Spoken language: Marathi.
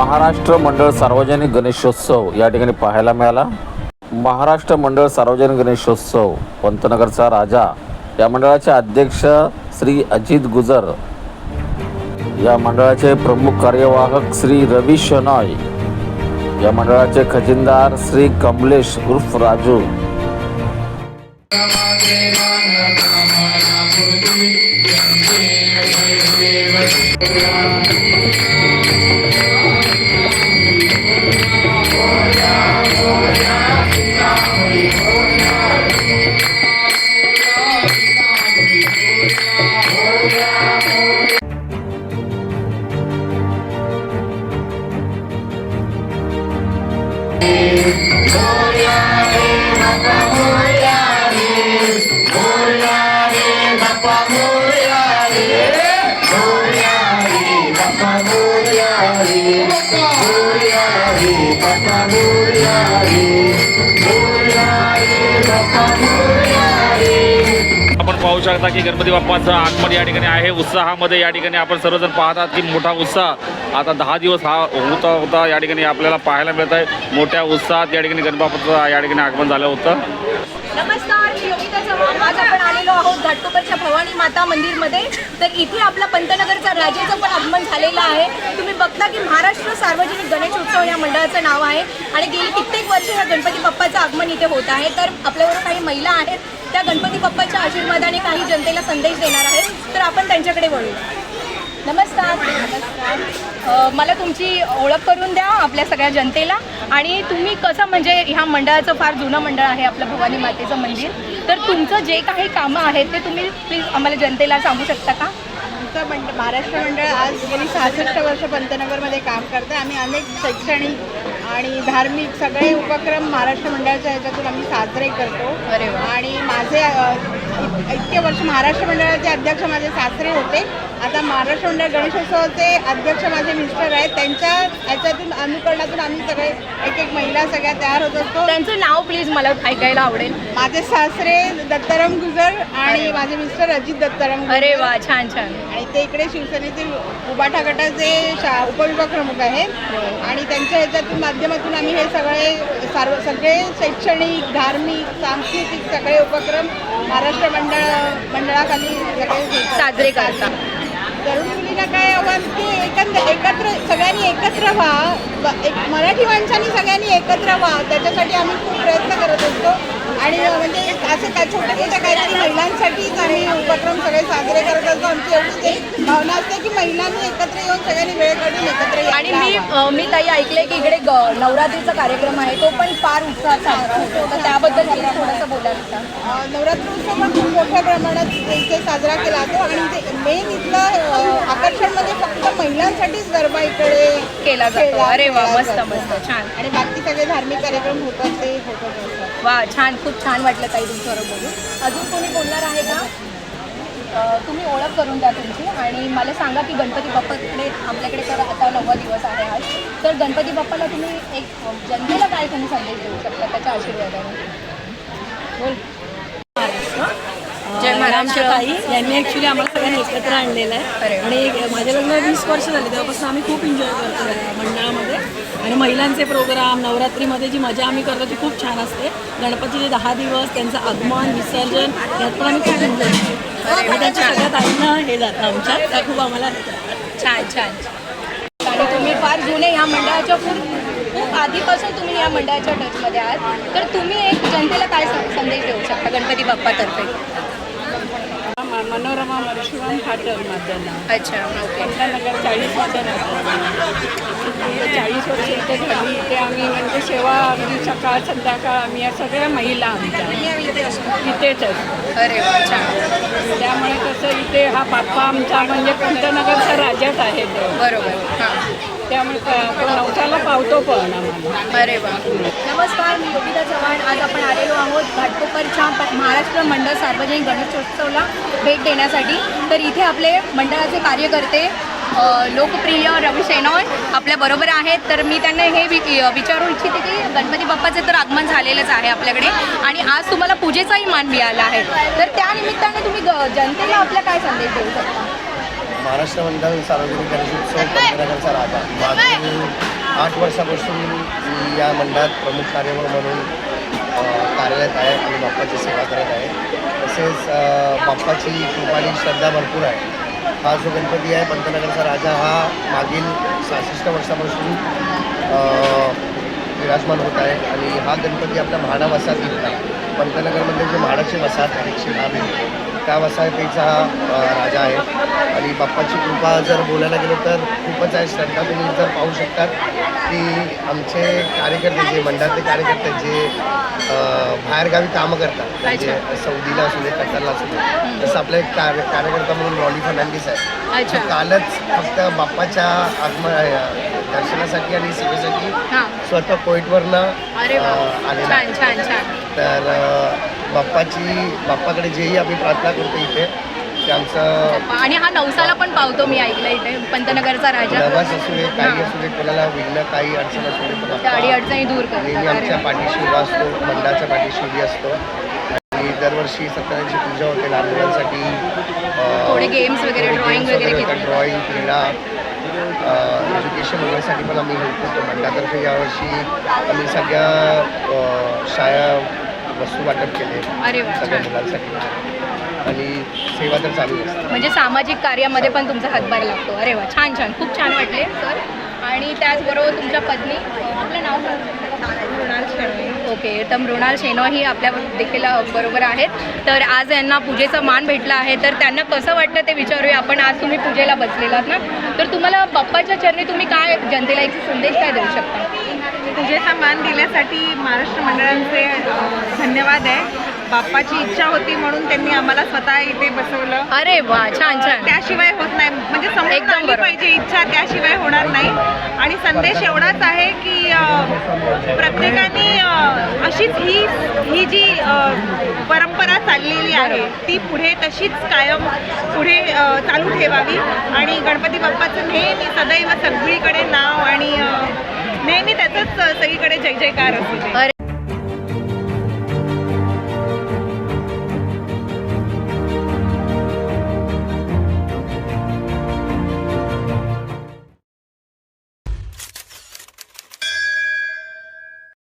महाराष्ट्र मंडळ सार्वजनिक गणेशोत्सव या ठिकाणी पाहायला मिळाला. महाराष्ट्र मंडळ सार्वजनिक गणेशोत्सव पंतनगरचा राजा या मंडळाचे अध्यक्ष श्री अजित गुजर या मंडळाचे प्रमुख कार्यवाहक श्री रवी शनॉय या मंडळाचे खजिनदार श्री कमलेश उर्फ राजू Thank you. आपण पाहू शकता की गणपती बाप्पाचं आगमन या ठिकाणी आहे. उत्साहामध्ये या ठिकाणी आपण सर्वजण पाहतात की मोठा उत्साह. आता दहा दिवस हा होता होता या ठिकाणी आपल्याला पाहायला मिळत आहे. मोठ्या उत्साहात या ठिकाणी गणपती या ठिकाणी आगमन झालं होतं. नमस्कार मी योगिता चव्हाण. आज आपण आलेलो आहोत घाटकोपरच्या भवानी माता मंदिरमध्ये. तर इथे आपला पंतनगरचा राजेचं पण आगमन झालेलं आहे. तुम्ही बघता की महाराष्ट्र सार्वजनिक गणेश उत्सव या मंडळाचं नाव आहे. आणि गेली कित्येक वर्ष ह्या गणपती बाप्पाचं आगमन इथे होत आहे. तर आपल्याबरोबर काही महिला आहेत. त्या गणपती बाप्पाच्या आशीर्वादाने काही जनतेला संदेश देणार आहेत. तर आपण त्यांच्याकडे वळू नमस्कार. नमस्कार. मला तुमची ओळख करून द्या आपल्या सगळ्या जनतेला. आणि तुम्ही कसं म्हणजे ह्या मंडळाचं फार जुनं मंडळ आहे आपलं भवानी मातेचं मंदिर. तर तुमचं जे काही कामं आहेत ते तुम्ही प्लीज आम्हाला जनतेला सांगू शकता का? आमचं मंडळ महाराष्ट्र मंडळ आज गेली सहासष्ट वर्ष पंतनगरमध्ये काम करतं आम्ही अनेक शैक्षणिक आणि धार्मिक सगळे उपक्रम महाराष्ट्र मंडळाच्या ह्याच्यातून आम्ही साजरे करतो. आणि माझे अ, इतके वर्ष महाराष्ट्र मंडळाचे अध्यक्ष माझे सासरे होते. आता महाराष्ट्र मंडळ गणेशोत्सवाचे अध्यक्ष माझे मिस्टर आहेत. त्यांच्या ह्याच्यातून अनुकरणातून आम्ही सगळे एक एक महिला सगळ्या तयार होत असतो. त्यांचं नाव प्लीज मला ऐकायला आवडेल. माझे सासरे दत्ताराम गुजर आणि माझे मिस्टर अजित दत्ताराम गुजर. अरे वा छान छान. आणि ते इकडे शिवसेनेचे उबाठा गटाचे शा उपविभाग प्रमुख आहेत. आणि त्यांच्या ह्याच्यातून माध्यमातून आम्ही हे सगळे सर्व सगळे शैक्षणिक धार्मिक सांस्कृतिक सगळे उपक्रम महाराष्ट्र मंडळ मंडळाखाली सगळे करतो. साजरे करता. तरुण मुलींना काय आव्हान की एकंद एकत्र सगळ्यांनी एकत्र व्हा. एक मराठी माणसांनी सगळ्यांनी एकत्र व्हा. त्याच्यासाठी आम्ही खूप प्रयत्न करत असतो. आणि म्हणजे असं काय छोट्या छोट्या काहीतरी महिलांसाठीच आम्ही उपक्रम सगळे साजरे करत असतो. आमची एवढीच एक भावना असते की महिलांनी एकत्र येऊन सगळ्यांनी वेळ काढून एकत्र यायला आणि मी मी ताई ऐकलंय की इकडे नवरात्रीचा कार्यक्रम आहे. तो पण फार उत्साहात साजरा होतो तर त्याबद्दल मला थोडंसं अ, नवरात्र उत्सव पण खूप मोठ्या प्रमाणात इथे साजरा केला जातो. आणि ते मेन इथलं आकर्षण म्हणजे फक्त महिलांसाठीच गरबा इकडे केला जातो. अरे वा मस्त. मस्त छान. आणि बाकी सगळे धार्मिक कार्यक्रम होतात ते असतात वा छान. खूप छान वाटलं ताई तुमच्याबरोबर बोलून. अजून कोणी बोलणार आहे का? तुम्ही ओळख करून द्या तुमची आणि मला सांगा की गणपती बाप्पाकडे आपल्याकडे तर आता नववा दिवस आहे आज. तर गणपती बाप्पाला तुम्ही एक जनतेला काय तुम्ही संदेश देऊ शकता त्याच्या आशीर्वादाने? बोल. जय महाराष्ट्र. ताई यांनी ॲक्च्युली आम्हाला सगळ्यांना एकत्र आणलेलं आहे. आणि माझ्या लग्न वीस वर्ष झाली. तेव्हापासून आम्ही खूप एन्जॉय करतो मंडळामध्ये. आणि महिलांचे प्रोग्राम नवरात्रीमध्ये जी मजा आम्ही करतो ती खूप छान असते. गणपतीचे दहा दिवस त्यांचं आगमन विसर्जन यात पण आम्ही खूप एन्जॉय करतो. त्यांच्या सगळ्या ताईंना हे जातं आमच्या त्या खूप आम्हाला. छान छान. आणि तुम्ही फार जुने ह्या मंडळाच्या खूप खूप आधीपासून तुम्ही या मंडळाच्या टचमध्ये आहात. तर तुम्ही एक जनतेला काय संदेश देऊ शकता गणपती बाप्पातर्फे? मनोरमा परशुराम फाटक माझं नाव अच्छा ओके. नगर चाळीसमध्ये चाळीस वर्ष इथे झाली इथे आम्ही म्हणजे सेवा अगदी सकाळ संध्याकाळ आम्ही या सगळ्या महिला आमच्या. इथेच असतो. अरे त्यामुळे कसं इथे हा बाप्पा आमचा म्हणजे पंतनगरचा राजाच आहे तो. बरोबर हां. त्यामुळे नवसाला पावतो पण अरे वा. नमस्कार मी योगिता चव्हाण. आज आपण आलेलो आहोत घाटकोपरच्या महाराष्ट्र मंडळ सार्वजनिक गणेशोत्सवला भेट देण्यासाठी. तर इथे आपले मंडळाचे कार्यकर्ते लोकप्रिय रवी शेनॉय आपल्या बरोबर आहेत. तर मी त्यांना हे वि विचारू इच्छिते की गणपती बाप्पाचे तर आगमन झालेलंच आहे आपल्याकडे. आणि आज तुम्हाला पूजेचाही मान मिळाला आहे. तर त्या निमित्ताने तुम्ही ग- जनतेला आपल्या काय संदेश देऊ शकता? महाराष्ट्र मंडळ सार्वजनिक गणेशोत्सव पंतनगरचा राजा. मागील आठ वर्षापासून मी या मंडळात प्रमुख कार्यवाह म्हणून कार्यरत आहे आणि बाप्पाची सेवा करत आहे. तसेच बाप्पाची कृपा आणि श्रद्धा भरपूर आहे. हा जो गणपती आहे पंतनगरचा राजा हा मागील सहासष्ट वर्षापासून विराजमान होत आहे आणि हा गणपती आपल्या म्हाडा वसाहत इथला पंतनगरमध्ये जे म्हाडाची वसाहत आहे दहा त्या वसाहतीचा हा राजा आहे. आणि बाप्पाची कृपा जर बोलायला गेलो तर खूपच आहे. श्रद्धा तुम्ही जर पाहू शकतात की आमचे कार्यकर्ते जे मंडळातले कार्यकर्ते जे बाहेरगावी कामं करतात म्हणजे सौदीला असू दे कतारला असू दे तसं आपले एक कार्य कार्यकर्ता म्हणून रॉली फर्नांडिस आहे कालच फक्त बाप्पाच्या अ, दर्शनासाठी आणि सेवेसाठी हां. स्वतः अ, आलेला आहे. तर बाप्पाची बाप्पाकडे जेही आम्ही प्रार्थना करतो इथे ते आमचं आणि हा नवसाला पण पावतो मी ऐकलं इथे पंतनगरचा राजा. नवस असू दे काही असू दे कोणाला विघ्न काही अडचण असू दे पण त्या अडी बाप्पा अडचणी दूर नेहमी करतो आमच्या पाठीशी उभा असतो मंडळाच्या पाठीशी उभी असतो. आणि दरवर्षी सत्यनारायणची पूजा होते लहान मुलांसाठी थोडे games वगैरे, games वगैरे घेतले. ड्रॉइंग क्रीडा. एज्युकेशन वगैरेसाठी पण आम्ही हेल्प करतो. मंडळातर्फे यावर्षी आम्ही सगळ्या शाळा वस्तू वाटप केले. सगळ्या मुलांसाठी. आणि सेवा तर चालू असते म्हणजे सामाजिक कार्यामध्ये पण तुमचा हातभार लागतो. अरे वा छान छान. खूप छान वाटले सर. आणि त्याचबरोबर तुमच्या पत्नी आपलं नाव सांगू शकता का? मृणाल शेणोय ओके तर मृणाल शेणोय ही आपल्या देखील बरोबर आहेत. तर आज यांना पूजेचा मान भेटला आहे. तर त्यांना कसं वाटतं ते विचारूया. आपण आज तुम्ही पूजेला बसलेलात ना? तर तुम्हाला बाप्पाच्या चरणी तुम्ही काय जनतेला एक संदेश काय देऊ शकता? पूजेचा मान दिल्यासाठी महाराष्ट्र मंडळांचे धन्यवाद आहे. बाप्पाची इच्छा होती म्हणून त्यांनी आम्हाला स्वतः इथे बसवलं. अरे वा छान छान. त्याशिवाय होत नाही. म्हणजे समोर. पाहिजे इच्छा त्याशिवाय होणार नाही. आणि संदेश एवढाच आहे की प्रत्येकाने अशीच ही ही जी परंपरा चाललेली आहे ती पुढे तशीच कायम पुढे चालू ठेवावी. आणि गणपती बाप्पाचं नेहमी सदैव सगळीकडे नाव आणि नेहमी त्याचंच सगळीकडे जय जयकार असू अरे